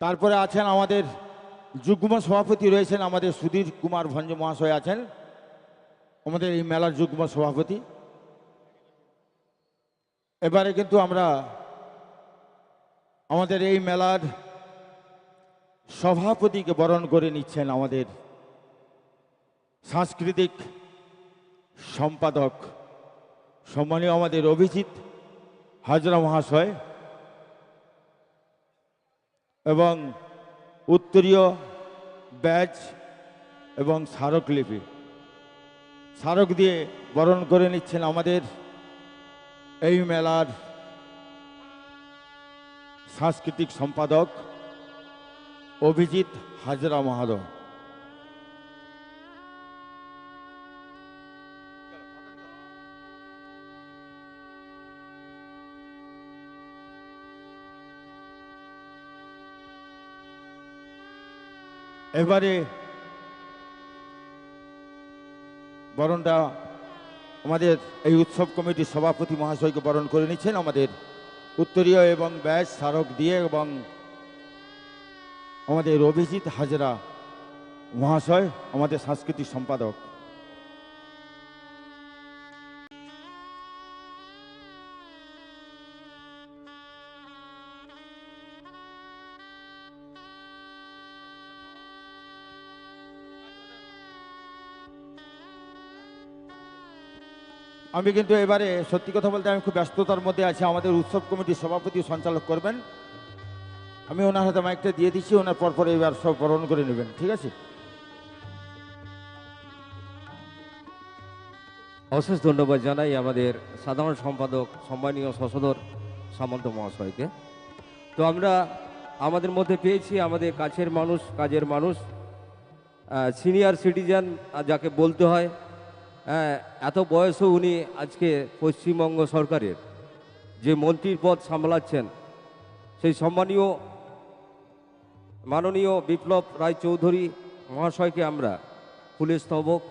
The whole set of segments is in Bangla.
তারপরে আছেন আমাদের যুগ্ম সভাপতি রয়েছেন আমাদের সুধীর কুমার ভঞ্জ মহাশয় আছেন, আমাদের এই মেলার যুগ্ম সভাপতি। এবারে কিন্তু আমরা আমাদের এই মেলার সভাপতিকে বরণ করে নিচ্ছেন আমাদের সাংস্কৃতিক সম্পাদক, সম্মানীয় আমাদের অভিজিৎ হাজরা মহাশয়। এবং উত্তরীয় ব্যাচ এবং স্মারকলিপি স্মারক দিয়ে বরণ করে নিচ্ছেন আমাদের এই মেলার সাংস্কৃতিক সম্পাদক অভিজিৎ হাজরা মাহাতো এবারে বরণটা আমাদের এই উৎসব কমিটির সভাপতি মহাশয়কে বরণ করে নিচ্ছেন আমাদের উত্তরীয় এবং ব্যাস স্মারক দিয়ে এবং আমাদের অভিজিৎ হাজরা মহাশয়, আমাদের সাংস্কৃতিক সম্পাদক। আমি কিন্তু এবারে সত্যি কথা বলতে আমি খুব ব্যস্ততার মধ্যে আছি। আমাদের উৎসব কমিটির সভাপতি সঞ্চালক করবেন। আমি ওনার হাতে মাইকটা দিয়ে দিচ্ছি, ওনার পরপর এবার সব বরণ করে নেবেন, ঠিক আছে? অশেষ ধন্যবাদ জানাই আমাদের সাধারণ সম্পাদক, সম্মানীয় সশোধর সামন্ত মহাশয়কে। তো আমরা আমাদের মধ্যে পেয়েছি আমাদের কাছের মানুষ, কাজের মানুষ সিনিয়র সিটিজেন যাকে বলতে হয়। এত বয়সও উনি আজকে পশ্চিমবঙ্গ সরকারের যে মন্ত্রীর পদ সামলাচ্ছেন, সেই সম্মানীয়, মাননীয় বিপ্লব রায় চৌধুরী মহাশয়কে আমরা ফুলের স্তবক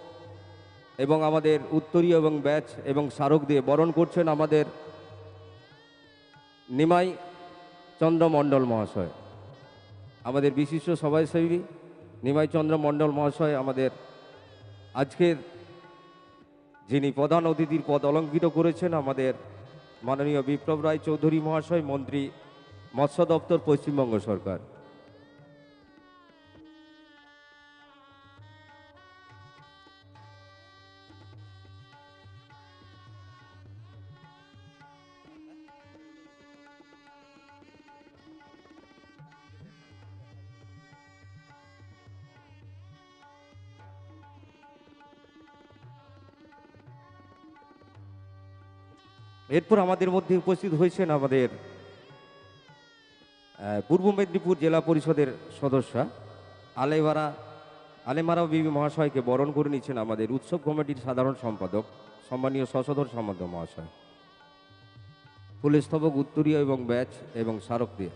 এবং আমাদের উত্তরীয় এবং ব্যাচ এবং স্মারক দিয়ে বরণ করছেন আমাদের নিমাই চন্দ্রমণ্ডল মহাশয়। আমাদের বিশিষ্ট সভাসেবী নিমাই চন্দ্র মণ্ডল মহাশয় আমাদের আজকের যিনি প্রধান অতিথির পদ অলঙ্কৃত করেছেন আমাদের মাননীয় বিপ্লব রায় চৌধুরী মহাশয়, মন্ত্রী, মৎস্য দপ্তর, পশ্চিমবঙ্গ সরকার। এরপর আমাদের মধ্যে উপস্থিত হয়েছেন আমাদের পূর্ব মেদিনীপুর জেলা পরিষদের সদস্যা আলেমারা আলেমারা বিবি মহাশয়কে বরণ করে নিচ্ছেন আমাদের উৎসব কমিটির সাধারণ সম্পাদক, সম্মানীয় সশোধর সম্পাদক মহাশয়। ফুলের স্তবক উত্তরীয় এবং ব্যাচ এবং স্মারক দিয়ে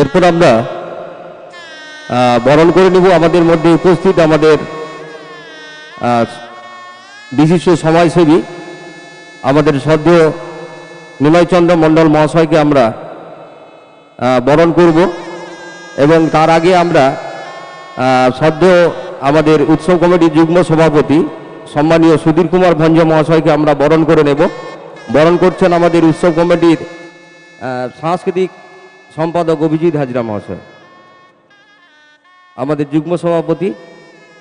এরপর আমরা বরণ করে নেব। আমাদের মধ্যে উপস্থিত আমাদের বিশিষ্ট সমাজসেবী, আমাদের সদ্য নিমাইচন্দ্র মণ্ডল মহাশয়কে আমরা বরণ করব। এবং তার আগে আমরা সদ্য আমাদের উৎসব কমিটির যুগ্ম সভাপতি সম্মানীয় সুধীর কুমার ভঞ্জ মহাশয়কে আমরা বরণ করে নেব। বরণ করছেন আমাদের উৎসব কমিটির সাংস্কৃতিক সম্পাদক অভিজিৎ হাজরা মহাশয়। আমাদের যুগ্ম সভাপতি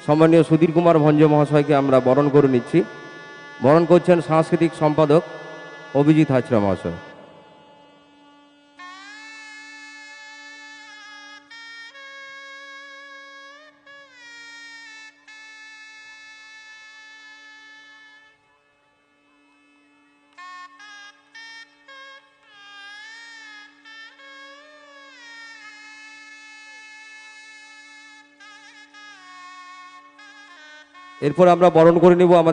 সম্মানীয় সুধীর কুমার ভঞ্জ মহাশয়কে আমরা বরণ করে নিচ্ছি। বরণ করছেন সাংস্কৃতিক সম্পাদক অভিজিৎ হাজরা মহাশয়। এরপর আমরা বরণ করে নেব